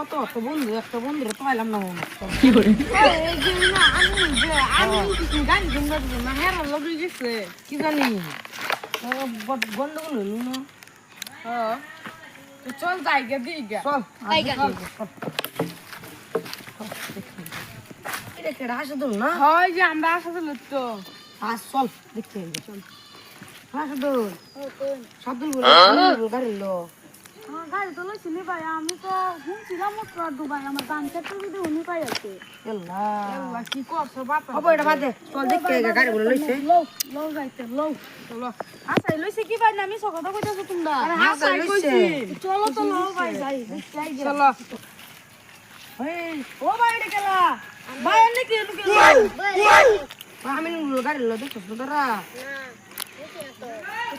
অত অত বন্ধু একটা বন্ধু তো পাইলাম না মনে হচ্ছে। এই যে না আমি যে আমি গান শুনতে না হ্যাঁ লগি গেছে কি জানি। গন্ডগোল হইল না? হ্যাঁ তো চল যাই গে দিই গে চল। এটা কেডা হাসে দল না? হয় যে আমরা আসলে তো। আস চল দেখতে চল। হাসে দল সাদুল গাড়ি লো গাড়ি তো লইছি নি ভাই আমি তো শুনছিলাম তো দুবাই আমার গান চারটে যদি উনি পাই আছে এল্লা। কি করছ বাপা হব এটা বাদে। চল দেখতে গাড়ি বলে লইছে। লও লও যাইতে লও। চলো। লইছে কি ভাই? না আমি সকাল কইতাছো তোমরা। লইছে। চলো তো লও ভাই যাই চলো। এই ও ভাই এটা কেলা? ভাই এনে কি এনে কি? আমি গাড়ি লো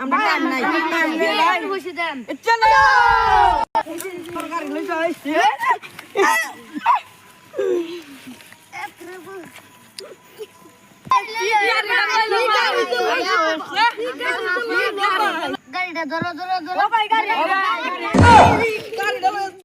আমরা ધરો ધરો ધરો.